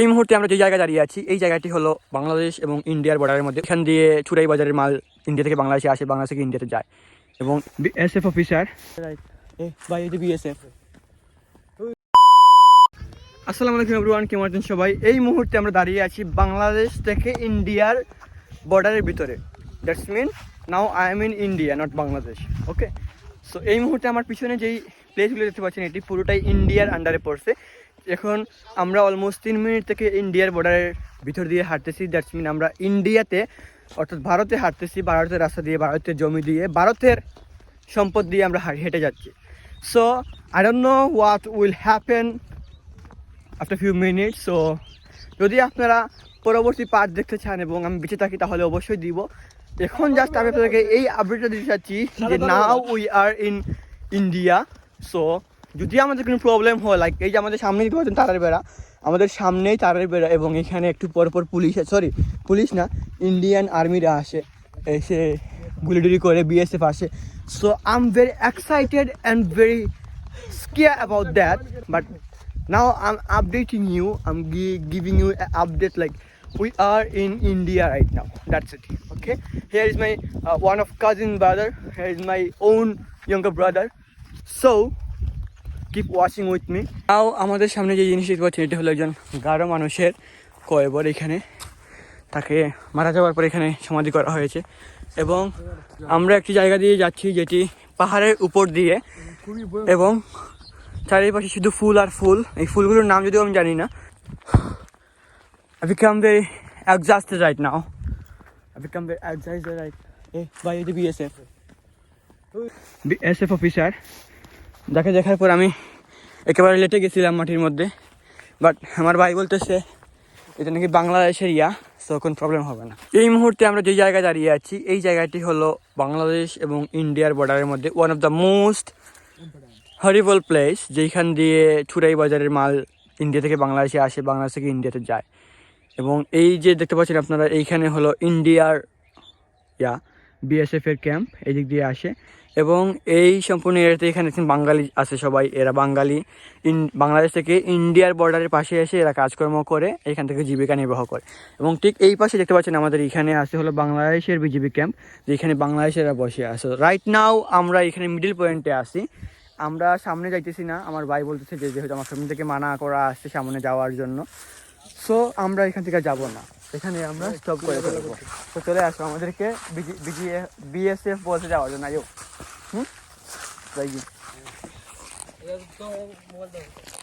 এই মুহূর্তে আমরা যে জায়গায় দাঁড়িয়ে আছি, এই জায়গাটি হলো বাংলাদেশ এবং ইন্ডিয়ার বর্ডারের মধ্যে। এখান দিয়ে চুরাই বাজারের মাল ইন্ডিয়া থেকে বাংলাদেশে আসে, বাংলাদেশ থেকে ইন্ডিয়াতে যায়। এবং এসএফ অফিসার বাই বিএসএফ আসসালামু আলাইকুম এভরিওয়ান কেমন আছেন সবাই? এই মুহূর্তে আমরা দাঁড়িয়ে আছি বাংলাদেশ থেকে ইন্ডিয়ার বর্ডারের ভিতরে। That's mean now I am in India not Bangladesh okay so এই মুহূর্তে আমার পিছনে যেই প্লেসগুলো দেখতে পাচ্ছেন, এটি পুরোটাই ইন্ডিয়ার আন্ডারে পড়ছে। এখন আমরা অলমোস্ট তিন মিনিট থেকে ইন্ডিয়ার বর্ডারের ভিতর দিয়ে হাঁটতেছি। দ্যাটস মিন আমরা ইন্ডিয়াতে অর্থাৎ ভারতে হাঁটতেছি ভারতের রাস্তা দিয়ে ভারতের জমি দিয়ে ভারতের সম্পদ দিয়ে আমরা হেঁটে যাচ্ছি। So I don't know what will happen after few minute so যদি আপনারা পরবর্তী পার্ট দেখতে চান এবং আমি বেঁচে থাকি তাহলে অবশ্যই দিব। এখন জাস্ট আমি আপনাদেরকে এই আপডেটটা দিতে চাচ্ছি যে now we are in India so যদি আমাদের কোনো প্রবলেম হয় লাইক এই যে আমাদের সামনেই দেখতে পাচ্ছেন তারের বেড়া, আমাদের সামনেই তারের বেড়া এবং এখানে একটু পর পর পুলিশ সরি পুলিশ না ইন্ডিয়ান আর্মিরা আসে, এসে গুলিডুলি করে বিএসএফ আসে। So I am very excited and very scare about that but now I am updating you I am gi giving you update like we are in India right now that's it okay here is my one of cousin brother here is my own younger brother so keep watching with me. তাও আমাদের সামনে যে জিনিস দেখতে পাচ্ছেন এটা হলো একজন গাঢ় মানুষের কয়বর এখানে। তাকে মারা যাওয়ার পর এখানে সমাধি করা হয়েছে। এবং আমরা একটি জায়গা দিয়ে যাচ্ছি যেটি পাহাড়ের উপর দিয়ে। এবং চারিপাশে শুধু ফুল আর ফুল। এই ফুলগুলোর নাম যদিও আমি জানি না। I become very exhausted right now. I become very exhausted right? eh, by the BSF. BSF যাকে দেখার পর আমি একেবারে লেটে গেছিলাম মাটির মধ্যে। বাট আমার ভাই বলতেছে, এটা নাকি বাংলাদেশের ইয়া সো কোনো প্রবলেম হবে না। এই মুহূর্তে আমরা যে জায়গায় দাঁড়িয়ে আছি, এই জায়গাটি হলো বাংলাদেশ এবং ইন্ডিয়ার বর্ডারের মধ্যে one of the most horrible place যেইখান দিয়ে চুরাই বাজারের মাল ইন্ডিয়া থেকে বাংলাদেশে আসে, বাংলাদেশ থেকে ইন্ডিয়াতে যায়। এবং এই যে দেখতে পাচ্ছেন আপনারা, এইখানে হলো ইন্ডিয়ার ইয়া বিএসএফ এর ক্যাম্প এই দিক দিয়ে আসে। এবং এই সম্পূর্ণ এরিয়াতে এখানে বাঙালি আছে সবাই। এরা বাঙালি। ইন বাংলাদেশ থেকে ইন্ডিয়ার বর্ডারের পাশে এসে এরা কাজকর্ম করে, এখান থেকে জীবিকা নির্বাহ করে। এবং ঠিক এই পাশে দেখতে পাচ্ছেন আমাদের এখানে আছে হলো বাংলাদেশের বিজিবি ক্যাম্প যেখানে বাংলাদেশেরা বসে আছে। রাইট নাও আমরা এখানে মিডিল পয়েন্টে আসি আমরা সামনে যাইতেছি না, আমার ভাই বলতেছে যে যেহেতু আমার সামনে থেকে মানা করা আসছে সামনে যাওয়ার জন্য। সো আমরা এখান থেকে যাব না। এখানে আমরা স্টপ করে ফেলব। তো চলে আসো আমাদেরকে বিএসএফ বলতে যাওয়ার জন্য। আয়ো। 嗯，再见。要不中午来。